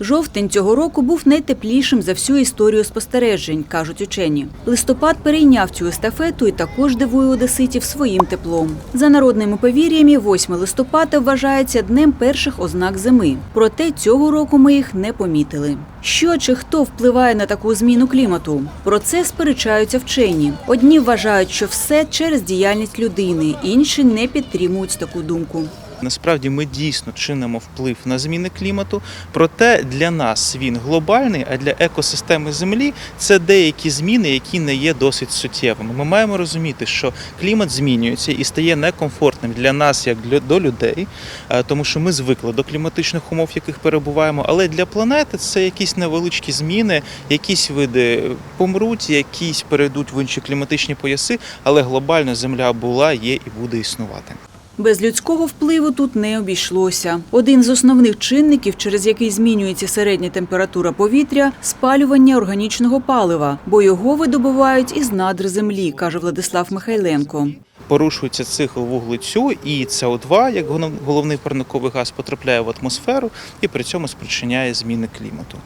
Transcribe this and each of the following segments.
Жовтень цього року був найтеплішим за всю історію спостережень, кажуть учені. Листопад перейняв цю естафету і також дивує одеситів своїм теплом. За народними повір'ями, 8 листопада вважається днем перших ознак зими. Проте цього року ми їх не помітили. Що чи хто впливає на таку зміну клімату? Про це сперечаються вчені. Одні вважають, що все через діяльність людини, інші не підтримують таку думку. Насправді ми дійсно чинимо вплив на зміни клімату, проте для нас він глобальний, а для екосистеми Землі це деякі зміни, які не є досить суттєвими. Ми маємо розуміти, що клімат змінюється і стає некомфортним для нас, як для до людей, е, тому що ми звикли до кліматичних умов, в яких перебуваємо. Але для планети це якісь невеличкі зміни, якісь види помруть, якісь перейдуть в інші кліматичні пояси, але глобально Земля була, є і буде існувати. Без людського впливу тут не обійшлося. Один з основних чинників, через який змінюється середня температура повітря спалювання органічного палива, бо його видобувають із надр землі, каже Владислав Михайленко. Порушується цикл вуглецю, і СО2, як головний парниковий газ, потрапляє в атмосферу і при цьому спричиняє зміни клімату.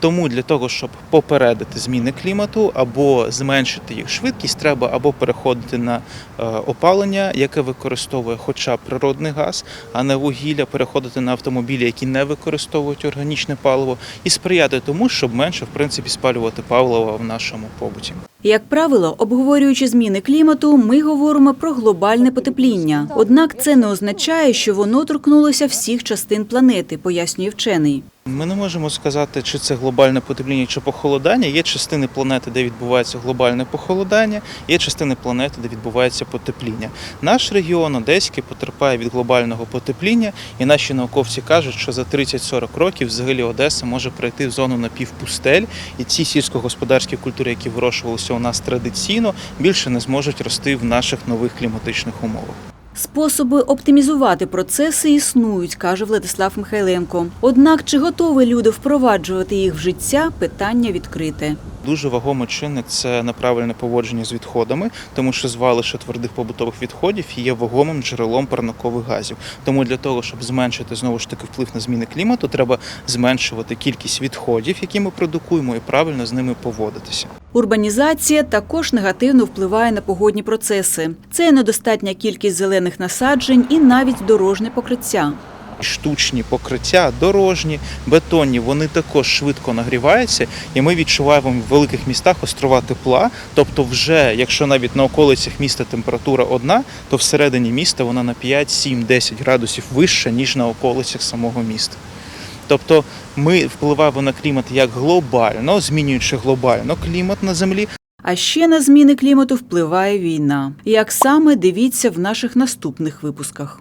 Тому для того, щоб попередити зміни клімату або зменшити їх швидкість, треба або переходити на е, опалення, яке використовує хоча б природний газ, а не вугілля, переходити на автомобілі, які не використовують органічне паливо, і сприяти тому, щоб менше в принципі спалювати паливо в нашому побуті. Як правило, обговорюючи зміни клімату, ми говоримо про глобальне потепління. Однак це не означає, що воно торкнулося всіх частин планети, пояснює вчений. Ми не можемо сказати, чи це глобальне потепління чи похолодання. Є частини планети, де відбувається глобальне похолодання, є частини планети, де відбувається потепління. Наш регіон Одеський потерпає від глобального потепління, і наші науковці кажуть, що за 30-40 років взагалі Одеса може пройти в зону напівпустель, і ці сільськогосподарські культури, які вирощувалися у нас традиційно, більше не зможуть рости в наших нових кліматичних умовах. Способи оптимізувати процеси існують, каже Владислав Михайленко. Однак, чи готові люди впроваджувати їх в життя, питання відкрите. Дуже вагомий чинник це неправильне поводження з відходами, тому що звалище твердих побутових відходів є вагомим джерелом парникових газів. Тому для того, щоб зменшити знову ж таки вплив на зміни клімату, треба зменшувати кількість відходів, які ми продукуємо, і правильно з ними поводитися. Урбанізація також негативно впливає на погодні процеси. Це недостатня кількість зелених насаджень і навіть дорожне покриття. Штучні покриття, дорожні, бетонні, вони також швидко нагріваються, і ми відчуваємо в великих містах острова тепла. Тобто, вже якщо навіть на околицях міста температура одна, то всередині міста вона на 5, 7, 10 градусів вища, ніж на околицях самого міста. Тобто ми впливаємо на клімат як глобально, змінюючи глобально клімат на землі, А ще на зміни клімату впливає війна. Як саме дивіться в наших наступних випусках.